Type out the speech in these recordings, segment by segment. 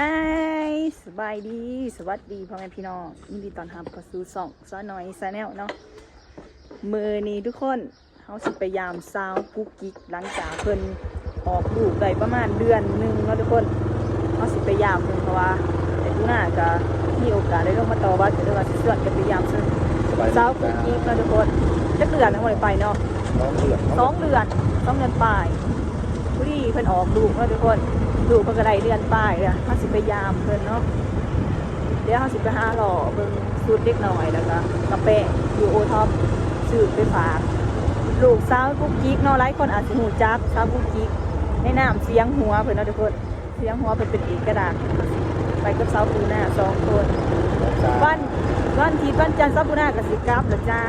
ฮสบายดี สวัสดีพ่อแม่พี่น้องยินดีต้อนรับเข้าสู่สองซ้อน้อยซาแนลเนาะมือนี้ทุกคนเขาสิไปยามซาวกุ๊กกิ๊กหลังจากเพิ่นออกลูกได้ประมาณเดือนหนึ่งเนาะทุกคนเขาสิไปยามเพิ่นเพราะว่าแต่ทุกหน้าก็มีโอกาสได้ลงมาต่อว่าจะได้ว่าสิส่วนกันไปยามซึ่งสบายดีซาวกุ๊กกิ๊กเนาะทุกคนจะเดือนทั้งหมดไปเนาะน้องเดือดสองเดือนสองเดือนปลายผู้ที่เพิ่นออกลูกเนาะทุกคน ลูกเพิ่นก็ได้เดือนปลายเลยเขาสิไปยามเพิ่นเนาะเดี๋ยวเขาสิไปหาหล่อเบิ่งสูตรเล็กหน่อยแล้วก็กระเปะอยู่โอท็อปซื้อไปฝากลูกสาวกุ๊กกิ๊กเนาะหลายคนอาจสิหูจักสาวกุ๊กกิ๊กในน้ำเสียงหัวเพิ่นเนาะทุกคนเสียงหัวเพิ่นเป็นเอกระดาษไปกับสาวปูหน้าสองคนวันวันอาที่วันจันทร์สาวปูหน้ากับสิกลับแล้วจ้า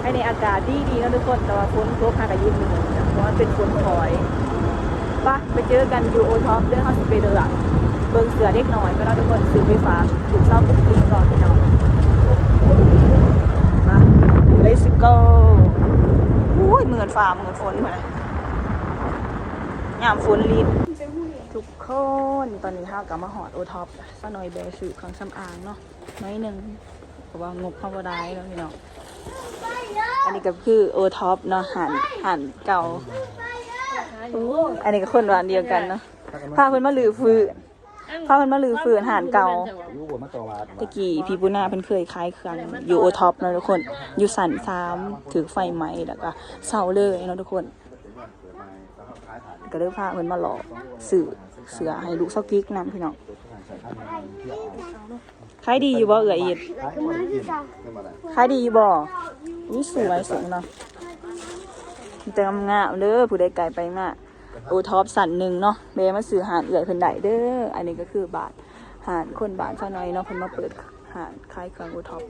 ให้ในอากาศดีดีๆนะทุกคนแต่ว่าฝนตกหากายุดหนึ่งนะเพราะว่าเป็นฝนถอย ปะไปเจอกันอยู่โอท็อปเรื่องเขาสิไปเดือเบิ่งเสือเล็กหน่อยก็แล้วทุกคนซื้อไปฝากถูกเศร้าปุ๊บปีก่อนพี่น้องมา let's go อุ้ยเหมือนฟ้าเหมือนฝนเหมือนยามฝนลิดทุกคนตอนนี้ห้าวกลับมาหอดโอท็อปซะหน่อยแบร์สื่อเครื่องสำอางเนาะน้อยหนึ่งเพราะว่างบเข้าบ่ได้แล้วพี่น้องอันนี้ก็คือโอท็อปเนาะหันหันเก่า อู้อันนี้ก็คนร้านเดียวกันเนาะพาเพิ่นมาลือฟืนพาเพิ่นมาลือฟืนหันเก่ารู้ว่ามาต่อวาดตะกี้พี่ปุนาเพิ่นเคยขายเครื่องอยู่โอท็อปเนาะทุกคน อยู่สันสามถือไฟไหม้แล้วก็เศร้าเลยเนาะทุกคน ก็เลยพาเพิ่นมาหลอกสื่อเสือให้ลูกเซากิ๊กนํพี่น้องขายดีอยู่บ่เอื้ออีดขายดีบ่นี่สวยสูงเนาะ แต่งามๆเด้อผู้ใดไกลไปมาโอท็อปสันหนึ่งเนาะเบมาซื้อหานเอื่อยเพิ่นได้เด้ออันนี้ก็คือบาทหานคนบาทซะหน่อยเนาะเพิ่นมาเปิดหานขายเครื่องโอท็อป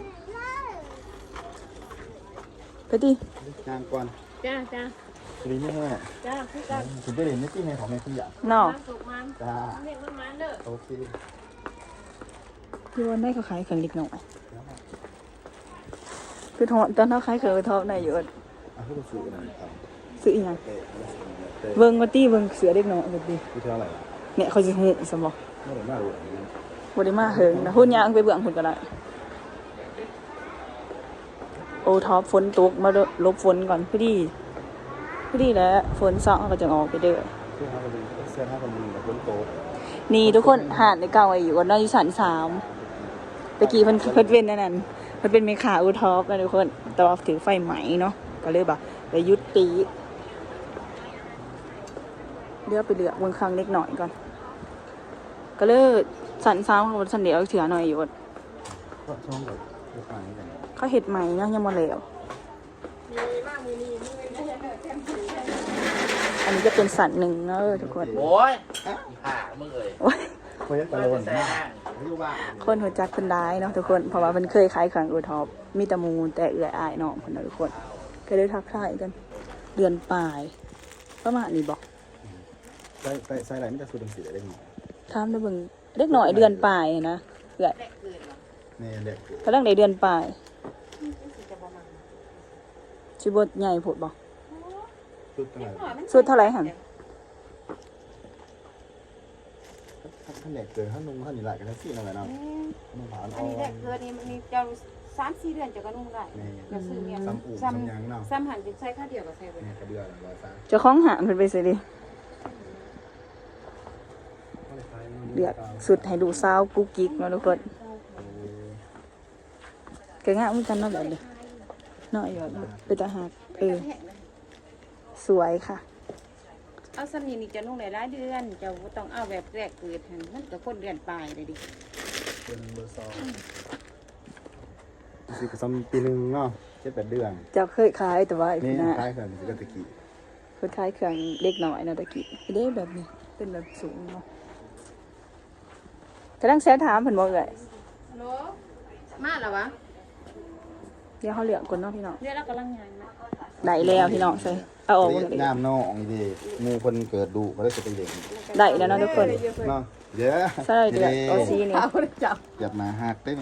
ไปดิงานก่อนจ้าจ้ารีไม่แห้จ้าพี่กันถึงจะเรียนไม่ที่ในของแม่ที่อยากเนาะสุกมันจ้าเรียกมันมันเด้อโอเคพี่วันได้เขาขายเครื่องเล็กน้อยคือทอนตอนเขาขายเครื่องโอท็อปน่ะอยู่อะให้ดูสื่อหน่อยครับ ซื้ออีหยังเตะเตะเบิ่งว่าตี้เบิ่งเสือเล็กน้อยเบิ่งดิคือเท่าไหร่เนี่ยเขาสิฮู้ซะบ่ไม่ได้มากเลยบ่ได้มาเฮิงนะหุ่นยางไปเบื้องพุ่นก็ได้โอท็อปฝนตกมาลบฝนก่อนพอดีพอดีแล้วฝนซอกก็จะออกไปเด้อเสื้อผ้าคนดีเสื้อผ้าคนดีแบบคนโตนี่ทุกคนหาดในเก่าไว้อยู่ก่อนนอกที่สันสามตะกี้เพิ่นเพิ่นเป็นนั่นนั่นเพิ่นเป็นเมคาโอท็อปนะทุกคนแต่ว่าถือไฟไหมเนาะก็เลยแบบไปยุติ เลือกไปเลือกเบิ่งครั้งเล็กหน่อยก่อน ก็เลยสันสามเขาสันเดียวเถื่อหน่อยอยู่ก็ช่องแบบลูกค้านี่กันเขาเห็ดใหม่เนาะยังมาแล้วอันนี้จะเป็นสันหนึ่งเนอะทุกคนโอ้ยห่ามึงเอ่ยโอ้ยคุยกันตลอดแซนะงไม่รู้ว่าคนหัวจักคนได้เนาะทุกคน เพราะว่ามันเคยขายขังอูท็อปมีแตะมูลแต่เอื่อยอายเนาะคนเนาะทุกคน ก็เลยทักทายกัน เดือนปลาย ประมาณนี้บอก ใส่ใส่ใส่อะไรไม่ได้สูดดมสีได้ไหมถามได้เบิ่งเล็กหน่อยเดือนปลายนะเอื่อยนี่เด็กกำลังในเดือนปลายชิบดใหญ่โผดบอกชุดเท่าไหร่สุดเท่าไหร่หันท่านเด็กเกินท่านนุ่งท่านนี่หลายกันทั้งสี่นั่นแหละเนาะนุ่งผ่านอันอ่อนี้แหละนเกิดนี่มันมีเจ้าสามสี่เดือนจะก็นุ่งได้นี่จะซื้อเนี่ยซ้ำอู่ซ้ซ้ำยังเนาะำซ้ำหันเป็นใช้ข้าวเดียวกับใช้ไปนี่กระเดือร้อยสาม เจะคล้าของหางเพิ่นไปสิดิเลือกสุดให้ดูสาวกุ๊กกิ๊กเนาะทุกคนก็งามเหมือนกันเนาะแบบนี้เนาะอยู่เนาะเป็นตาหักเออสวยค่ะ เอาซ้ำนี่นี่จะนุ่งได้หลายเดือนจะบ่ต้องเอาแบบแรกเกิดหันมันก็คนเดือนปลายเลยดิเป็นเบอร์สองสิบซ้ำปีหนึ่งเนาะเจ็ดแปดเดือนเจ้าเคยขายแต่ว่าไอ้นี่พี่น่ะคล้ายกันสิกตะกี้เพิ่นขายเครื่องเล็กน้อยเนาะตะกี้เด้แบบนี้เป็นแบบสูงเนาะ กำลังแซะถามเพิ่นบ่เอ่ยฮัลโหลมาแล้ววะเดี๋ยวเขาเลือกก่อนเนาะพี่น้องเดี๋ยวเรากำลังงานมาได้แล้วพี่น้องใส่เอาออกบ่ได้น้ำน้องดีงูคนเกิดดุก็ได้จะไปเด็กได้แล้วเนาะทุกคนเนาะเยอะใส่เดือดเอาซีนี่เอาจับเก็บมาหักเต้น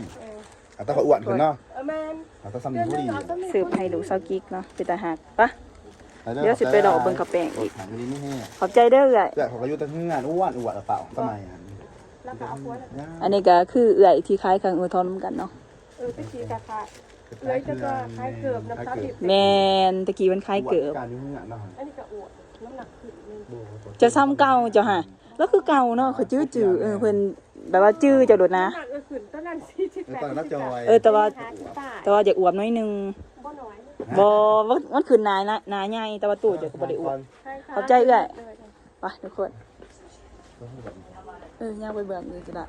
เอาตะขออ้วนขึ้นเนาะเออแมนเอาตะซ้ำนี่ผู้ดีสืบให้ดูเซากิกเนาะเป็นตาหักปะเดี๋ยวสิไปดอกเบิ่งกระแป้งอีกถามอันนี้ไม่แน่ขอบใจเด้อเอื่อยเกิดของอายุตั้งงานอ้วนอ้วนหรือเปล่าทำไมอะ อันนี้ก็คือเอื่อยที่คล้ายคังอุทธรณ์เหมือนกันเนาะเออไปชีกะค่ะเอ้ยจะก็คล้ายเกือบน้ำตาลดิบแมนตะกี้มันคล้ายเกิบการยุ่งงานเนาะอันนี้ก็อวดน้ำหนักขึ้นนึงจะซ้ำเก่าเจ้าฮะแล้วคือเก่าเนาะเขาจื้อจื้อเออเพิ่นแบบว่าจื้อเจ้าโดดนะ น้ำหนักก็ขึ้นตอนนั้นสี่สิบเออแปดตอนนั้นจอยเออแต่ว่าห้าสิบบาทแต่ว่าอยากอวบน้อยหนึงบ่น้อยบ่ว่ามันคือหนาหนาหนาใหญ่แต่ว่าตู้เจะก็บ่ได้อวบใช่ค่ะขอบใจเอื้อยไปทุกคน เออย่างไปเบิ่งเลยก็ได้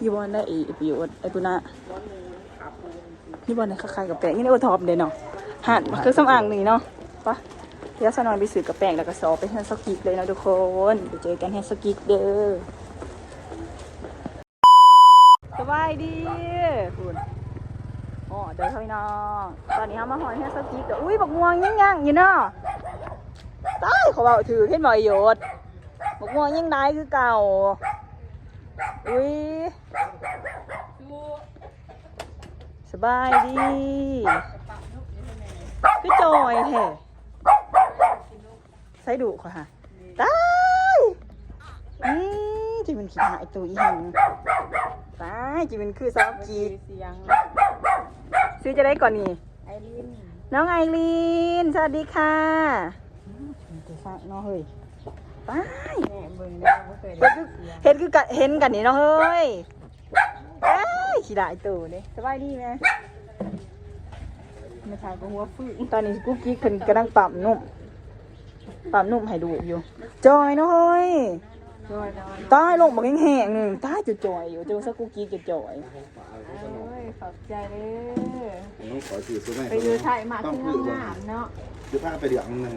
ยี่บอลได้อีประโยชน์ไอ้ปุณะยี่บอลได้คล้ายๆกับแป้งนี่ในโอทอปเด้เนาะหันเครื่องสำอางนี่เนาะปะเดี๋ยวสนอนไปซื้อกับแป้งแล้วก็ซอไปแฮนสกิกเลยนะทุกคนไปเจอกันแฮนสกิกเด้อสบายดี เดี๋ยวพี่น้อง ตอนนี้เขามาหอยแค่สกิกแต่อุ้ยบักม่วงยังยังอยู่เนาะตายเขาบอกถือขึ้นมาโยดบักม่วงยังได้คือเก่า อุ้ยสบายดีคือจอยแท้ใส่ดุค่ะฮะตายนี่จะเป็นขี้หายตัวอีหิงตายจะเป็นคือสาวกีเสียง ซื้อจะได้ก่อนนี่ไอรินน้องไอรีนสวัสดีค่ะจะฟังเนาะเฮ้ยไปแม่เบิ่งได้บ่เคยได้เสียงเห็นคือกันเห็นกันนี่เนาะเฮ้ยเอ้ยขี้ได้ตู่นี่สบายดีไหมไม่ใช่ก็หัวฟื้นตอนนี้กุ๊กกิ๊กคนกำลังปั๊มนุ่มปั๊มนุ่มให้ดูอยู่ จอยเนาะเฮ้ยจอยนอน ตายลงบักแห้งๆหนึ่งตายจะจอยอยู่เจอสักกุ๊กกิ๊กจะจอยโอ้ยขอบใจเด้อน้องขอสื่อซื้อไหมไปดูถ่ายหมากที่ห้องน้ำเนาะคือผ้าไปเดือดนึง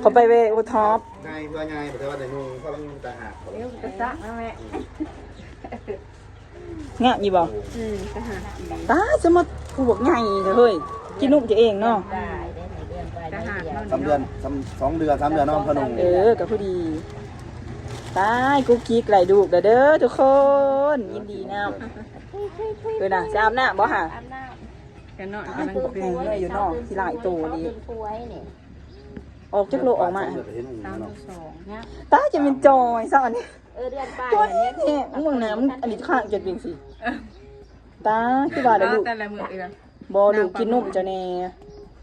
เขาไปเวโอท็อปง่ายเพื่อง่ายแต่ว่าในนุ่งเพราะมันตาหักเดี๋ยวกระซักนะแม่เงี้ยยี่บอกอืมกระหักตายจะมาผูกใหญ่เฮ้ยกินนุ่มจะเองเนาะกระหักเนาะสามเดือนสองเดือนสามเดือนน้องพนมเออกับพอดี ตายกุ๊กกิ๊กไหลดูกเด้อเด้อทุกคนยินดีนะเออนะจะอาบน้ำบ่ฮะอาบน้ำกันเนาะตายกุ๊กกิ๊กเลยอยู่นอกที่หลายตัวนี้ป่วยนี่ออกจากโลกออกมาเดือนเห็นตามเนาะที่สองเนี่ยตายจะเป็นจอยซะอันนี้เออเดือนป้ายตัวอันนี้เนี้ยแห้งมึงน้ำอันนี้ข้างจะเป็นสิตายคือว่าเด้อลูกแต่ละมือเอือบ่ลูกกินนุ่มจะแน่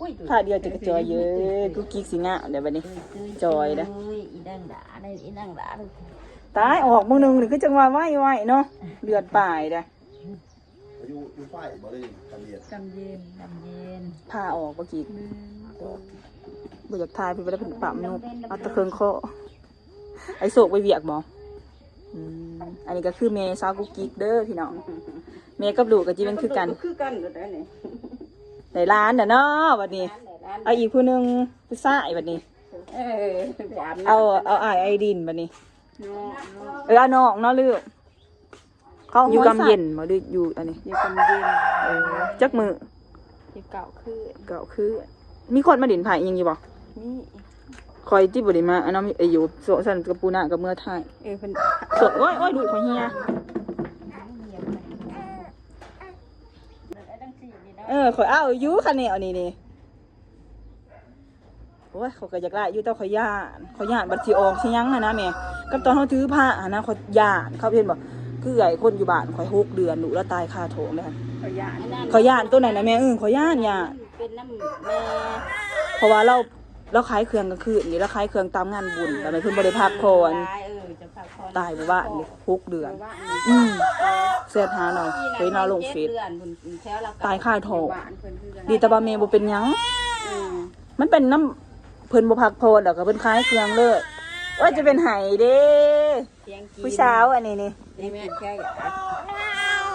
อุ้ยถ้าเดียวจะกระจอยเยอะกุ๊กกิ๊กสิงะเดี๋ยวบัดนี้ จอยนะ อีดังด่าได้อีดังด่าเลยตายออกมึงหนึงนี่คือจังหวะไว้ไว้เนาะเลือดป่ายเด้ออายุยุไฟบ่ได้ทำเดียดกำเย็นกำเย็นพาออกบ่กิ๊กบ่อยากทายพี่บ่ได้เป็นปามนุบเอาตะเคิงคอไอโศกไปเวียกบ่อืมอันนี้ก็คือเมซาวกุ๊กกิ๊กเด้อพี่น้องเมกับลูกก็จิเป็นคือกันคือกันก็ได้นี่ ได้ร้านน่ะเนาะบัดนี้ เอาอีกผู้หนึงผู้ชายบัดนี้ เออไปอาบน้ำเอาเอาอ้ายไอดินบัดนี้ เนาะเนาะเออเอาน้องเนาะลูกเขาอยู่กำเย็นบ่หรืออยู่อันนี้อยู่กำเย็นเออจักมืออยู่เก่าคือก็คือ มีคนมาดินไผอิหยังอยู่บ่นี่คอยที่บ่ได้มาอันนั้นไอ้อยู่โซะสั่นกับปูนากับเมื่อไทยเออเพิ่นสดโอ้ยโอ้ยดูดของเฮีย เออข่อยเอาอยู่คันนี้เอานี่นี่โอ้ยเขาก็อยากได้อยู่แต่ข่อยย่านข่อยย่านบัดสิออกสิหยังอะนะแม่กับตอนเขาถือผ้าอะนะข่อยย่านเขาเห็นบ่คือไอ้คนอยู่บ้านข่อยหกเดือนลูกแล้วตายคาโถงเลยค่ะขอยานข่อยย่านตัวไหนนะแม่เออข่อยย่านย่านเป็นน้ำแม่เพราะว่าเราเราขายเครื่องกลางคืนนี่เราขายเครื่องตามงานบุญแต่ไม่เพิ่นบ่ได้พักผ่อนตายเออจะพักผ่อน ตายไปบ้านนี่หกเดือนว่าอืมเสียหาเราเฮ้ยเราลงเฟซเดือนบุญแถวละตายค่ายโถบ้านเพิ่นคือกันดีแต่ว่าแม่บ่เป็นหยังอืมมันเป็นน้ำเพิ่นบ่พักผ่อนดอกก็เพิ่นคล้ายเครื่องเลยว่าจะเป็นไห้เด้เสียงกินผู้สาวอันนี้นี่นี่แม่แค่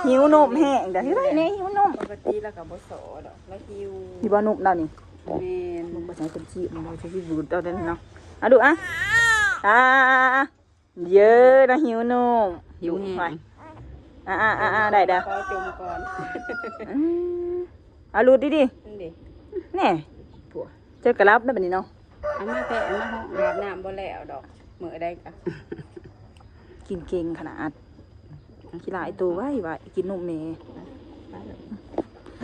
หิวนมแห้งเดี๋ยวเฮ้ยนี่หิวนมปกติแล้วก็บ่โสดอกแล้วหิวมีบ่นมแล้วนี่แม่นมึงบ่ใช่เป็นชีมึงบ่ใช่ที่บูดเอาเด้อเนาะอะดูอะอ่า เยอะนะหิวนมไปอ่าอ่าอ่าอ่าได้เด้อขอจมก่อนอืมอะรูดดิดินั่นดิแน่ผัวเจอกระลับได้บัดนี้เนาะเอามาแต่เอามาห้องอาบน้ำบ่แล้วดอกมื้อใดก็กินเก่งขนาดขี้หลายตัวไว้ไว้กินนมแม่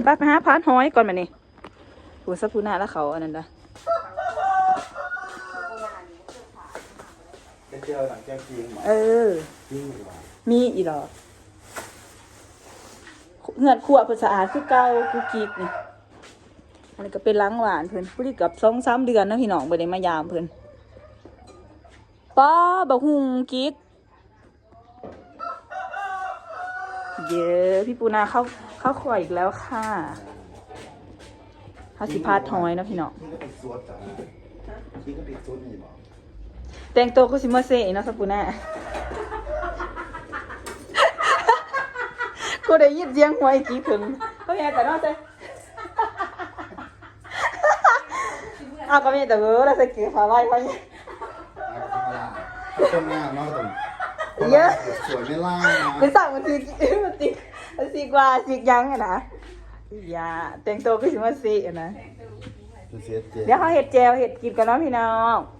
ไปไปหาพานหอยก่อนมานี่หัวสัพูน่าแล้วเขาอันนั้นนะ จะเจอหลังแก้จริงหมอเออ จริงหรือเปล่ามีอีหรอเหือดขวเพิ่นสะอาดคือเก่ากูกิกนี่อันนี้ก็เป็นล้างหวานเพิ่นผู้ที่กับสองสามเดือนเนาะพี่น้องบ่ได้มายามเพิ่นป้าบักฮุงกิกเย้พี่ปูนาเข้าเข้าขวอีกแล้วค่ะเขาสิพาดทอยเนาะพี่น้องนี่ก็เป็นซวดจ้ะนี่ก็เป็นซวดนี่หมอ แต่งตัวก็สิมาเซ่เนาะสัปูน่ากูได้ยินเสียงหัวไอ้กี้ถึงเขาแย่แต่นอกใจอ้าวก็มีแต่เออแล้วสกีฟ้าไว้ไว้ต้นงามเนาะต้นเยอะสวยไม่ล่าคือนะสั่งมันทีมันติมันสีกว่าสียังอะนะอย่าแต่งตัวก็สิมาเซ่อะนะเสียเจ๊เดี๋ยวเขาเห็ดแจวเห็ดกินกันเนาะพี่น้องอะนะ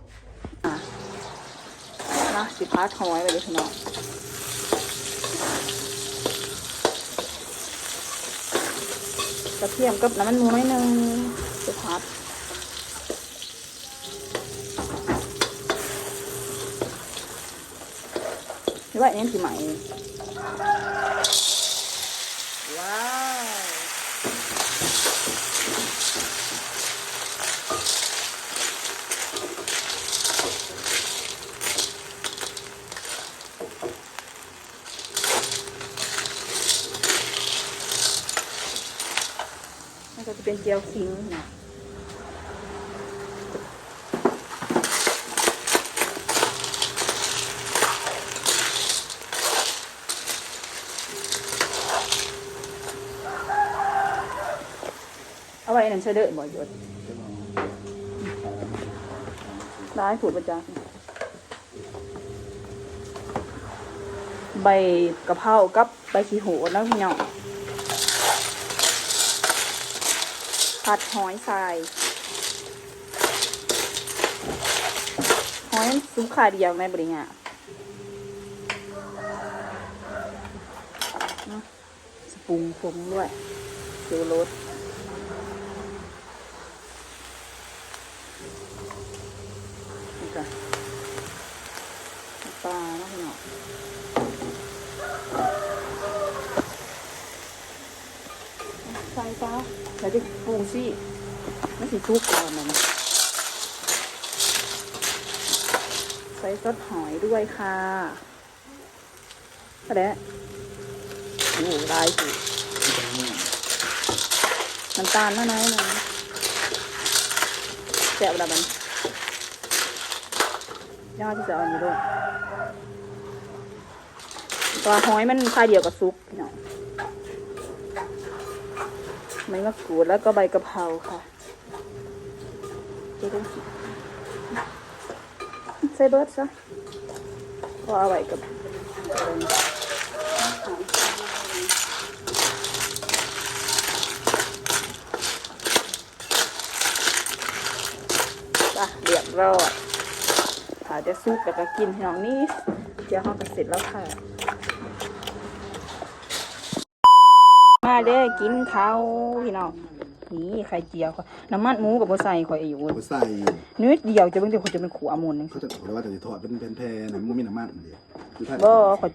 สิพาทอยไปเลยพี่น้องกระเทียมกับน้ำมันหมูน้อยนึงสิพัดหรือว่าเอันนี้สิใหม่ว้าว เป็นเจลคิงนะเอาไว้นั่นเสด็จบ่อยศร้ายผูดประจักใบกะเพรากับใบขี้โหแล้วพี่น้อง ผัดหอยทรายหอยซุปขาเดียวในบริงาเนาะสปรุงผงด้วยเกลือรสนี่จ้ะน้ำปลาเนาะพี่องใส่ปลา แล้วจะปรุงสิไม่สิทุกก่อนนะใส่ซอสหอยด้วยค่ะก็ได้โอ้โหลายสิน้ำตาลน้อยๆหน่อยแซ่บระบันยอดที่จะเอาอยู่ด้วยตัวหอยมันคายเดียวกับซุปพี่น้อง ไม่มะกรูดแล้วก็ใบกะเพราค่ะใส่เบิร์ดซะพอเอาไว้กับจ้ะเรียบร้อยถ้าจะซุปแล้วก็กินให้น้องนี่เดี๋ยวเขาก็เสร็จแล้วค่ะ มา เด้อกินข้าวพี่น้องนี่ไข่เจียวค่ะน้ำมันหมูกับบัใส่ข่อยอยู่เขาใส่นิดเดียวจะเบิ่งเดี๋ยวเขาจะเป็นขัวมุนนึงเขาจะบอกเลยว่าแต่จะทอดเป็นแผ่นๆนะมันมีน้ำมันเดียวคือถ้าบ่ข่อย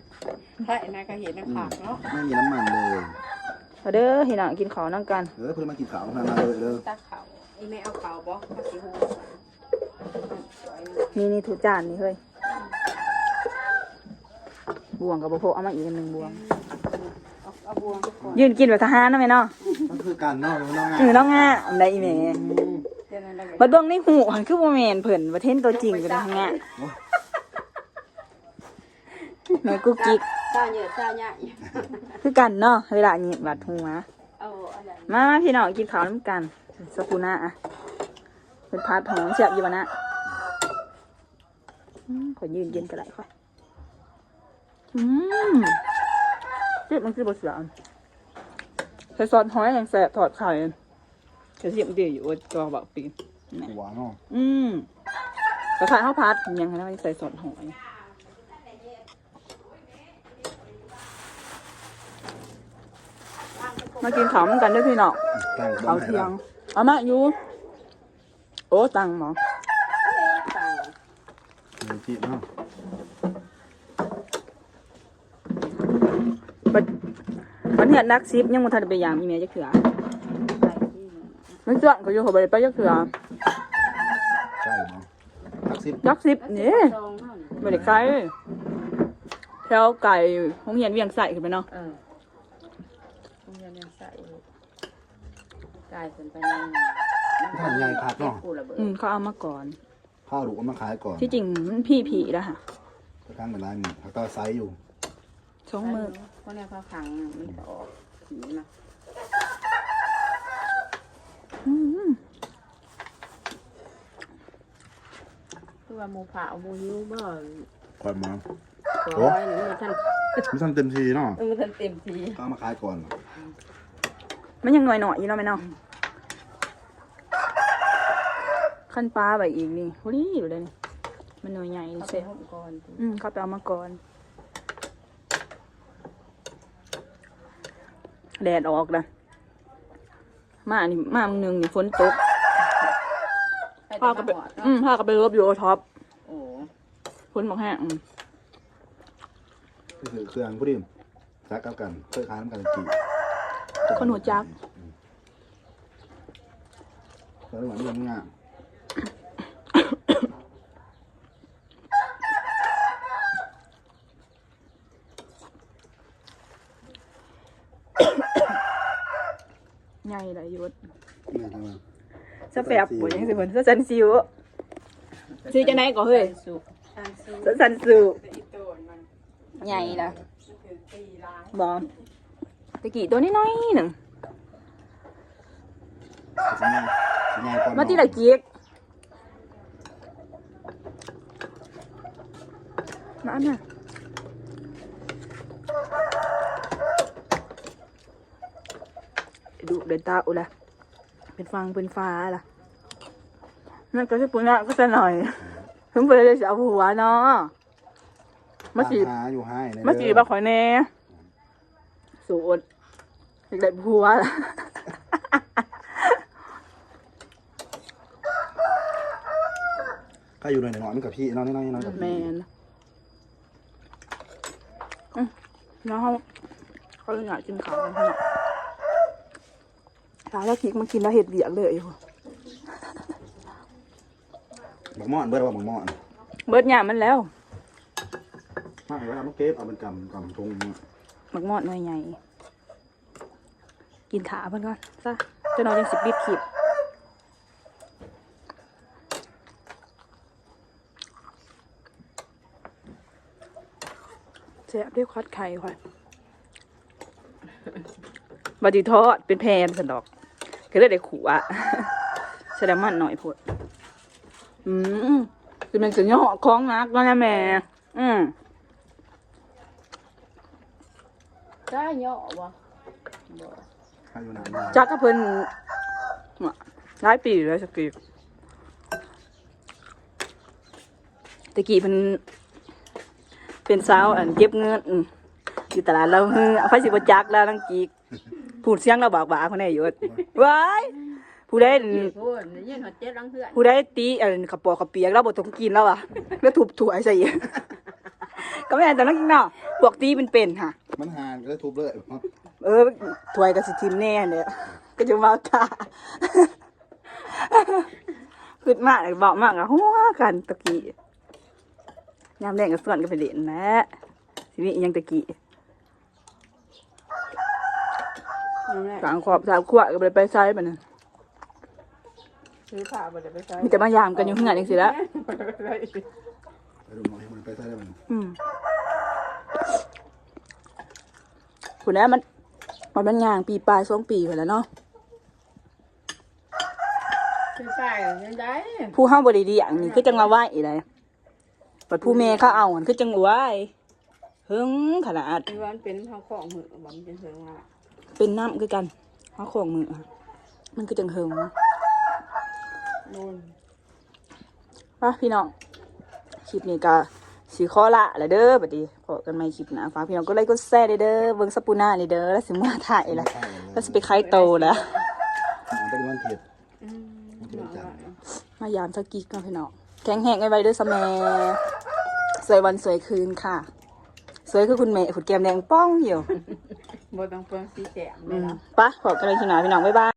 ถ้าไอ้นายก็เห็นน้ำผักเนาะไม่มีน้ำมันเลยเอาเด้อพี่น้องกินข้าวนั่งกันเออเพื่อนมากินข้าวมาเลยเด้อตาเขาไอ้แม่เอาเขาบ่ข้าสิฮู้นี่นี่ถูจานนี่เฮ้ยบวงกับบ่พกเอามาอีกอันหนึ่งบวง เอาเอาบวงทุกคนยืนกินแบบทหารนะแม่เนาะมันคือการนอกน้องงาเออน้องง่าอันใดอีแม่เดี๋ยวนั้นได้บัดเบิ่งในหูหันคือบ่แม่นเพิ่นประเทศตัวจริงก็ได้ทั้งง่าแม่กุ๊กกิ๊กซาเหยอะซาใหญ่คือกันเนาะเวลาหยิบบัดหัวเอาอะไรมามาพี่น้องกินข้าวน้ำกันสกุน่าอะเป็นพาร์ทของเสียบอยู่บ่นะอืมขอยืนเย็นกันไหลค่อยอืม เจ็บมันคือบทเสียงใส่ซอสหอยอย่างแสบถอดไข่กระเทียมดีอยู่ว่าตัวบักปีนหวานเนาะอืมกระไข่ข้าวพัดยังไงนะใส่ซอสหอยมากินข้าวมันกันเด้วยพี่น้องตั้งข้าวเที่ยง เอามาอยู่ โอ้ ตังหมอมีจีบเนาะ บัดวันเหือนนักซิปยังบ่ทันได้ไปยามอีเมลจักเถื่อมันส่วนก็อยู่เขาบ่ได้ไปจักเถื่อใช่เนาะทักซิบจักซิปนี่ซองเฮานี่บ่ได้ไกลแถวไก่โรงเรียนเวียงใส่ขึ้นไปเนาะเออคงยังยังใส่อยู่กลายเป็นไปในท่านใหญ่ขาดเนาะกูระเบิดอืมเขาเอามาก่อน ข้าวหลูกเอามาขายก่อนที่จริงมันพี่ผีแล้วค่ะกระทั่งเป็นร้านนี้เขาก็ไซส์อยู่ชงมือ เพราะเนี่ยเขาขังมันก็ออกผีมาอืมคือว่าหมูผ่าหมูหิวบ่ก่อนมาร้อยนี่มันทันไม่ทันเต็มทีเนาะมันทันเต็มทีก็เอามาขายก่อน มันยังหน่อยหน่อยๆอยู่เนาะแม่เนาะขั้นปลาไปอีกนี่โอ้ยอยู่เลยนี่มันหน่วยใหญ่เอาไปเสียห่มก่อนอืมเขาไปเอามาก่อน แดดออกนะมานี่มามึงหนึงนี่ฝนตกไปพาแต่ก็ไปมาหอดอืเนาะมพาก็ไปรบอยู่โอท็อปโอ้ฝนบอกแห้งอืมก็คือเครื่องผู้ดิมจักกับกันเคยขายน้ำกันกี่คนหัวจักแล้วหลังเรื่องงาน ใหญ่เลยยุดงานทำมาสแปบปวดยังสิเพิ่นสสันซิวซื้อจะไหนก็เฮ้ยสุกสสันซิวใหญ่นะบอตะกี้ตัวน้อยๆหนึ่งสิงานสิงานก่อนมาที่ละเกียกมาอันน่ะ เดินตาอุละเป็นฟังเป็นฟ้าล่ะนั่นก็จะปุ่นละก็จะหน่อยเพิ่งไปเลยจะเอาหัวเนาะมาสีหาอยู่ให้ในมาสีบาขอยแน่สูดอยากได้ผัวล่ะก็อยู่ในหน่อยมันกับพี่น้อยน้อยน้อยกับแมพี่นอืมแล้วเขาเขาอยากกินข้าวกันขนาด ข้าวแล้วพริกมากินแล้วเห็ดเบียกเลยอยู่บักม่อนเบิดว่าบักม่อนเบิดหยามมันแล้วมากเลยว่ามันเก็บเอาเป็นกำกำทงมาหมักหมอดหน่อยใหญ่ กินขาเพิ่นก่อนซะจะนอนยังสิบปิดคลิปเสียบด้วยควัดไข่ค่ะบาจิทอดเป็นแพนสันดอก ก็เลยได้ขู่อะแสดงมันหน่อยพดอืมคือมันจะย่อคล้องนักแล้วนะแม่ อืมได้เหยาะบ่บ่ข้าอยู่นานจักกับเพิ่นว่ะหลายปีแล้วสกีตะกี้เพิ่นเป็นสาวอันเก็บเงินอืมอยู่ตลาดเราเฮือเอาไปสิบ่จักแล้วนังกีก พูดเสียงเราบากบาคนไหนอยู่ว้ายผู้ใดพูดยินหัวเจ็ดรังเพื่อนผู้ใดตีอันขับปอกขับเปียกเราบ่ต้องกินแล้วอะแล้วถูบถวยใส่อีกก็ไม่ได้ตอนนั้นกินเนาะพวกตีเป็นเป็นค่ะ มันหานก็เลยทุบเลยเออถวยกับสิทิมแน่เนี่ยก็จะมาตาขึ้นมากเลยบอกมากอะหัวกันตะกี้ยามแดงกับส่วนก็ไปเล่นนะสิมีอิหยังตะกี้ นั่นแหละกลางขอบสามขวบก็ไปไปไซส์มันนะซื้อผ้าบ่ได้ไปใช้มีแต่มายามกันอยู่ข้างหน้าจังสิละไปดูหน่อยให้มันไปใส่ได้มันอืมคุณแม่มันมันมันย่างปีปลายสองปีไปแล้วเนาะคือใส่ยังได้ผู้ห้าบริดีอย่างนี้คือจังมาไหวเลยปัดผู้เมย์เขาเอาอันคือจังไหวเฮิงขนาด คือว่ามันเป็นข้าวของหือบ่มันเป็นเถิงว่า เป็นน้ำคือกันเอาของมืออะมันคือจังเฮิงนู่นป่ะพี่น้อง คลิปนี้ก็สีข้อละแหละเด้อบัดนี้พอกันใหม่คลิปหน้าฝากพี่น้องก็ไลค์กดแชร์เด้อเบิ่งสปูน่าเด้อแล้วสิมาถ่ายละใช่เลยก็สิไปคล้ายโตแล้วมันเป็นวันเผ็ดอืมมันเป็นจังมายามสกิกเนาะพี่น้องแข็งแหงไว้ไว้เด้วยสะแม่สวยวันสวยคืนค่ะ สวยคือคุณแม่ขุดแก้มแดงป้องอยู่บ่ต้องเพิ่งสีแจมอืเลยมเนาะ ไปะขอกันเลยทีหนาพี่น้องบ๊ายบาย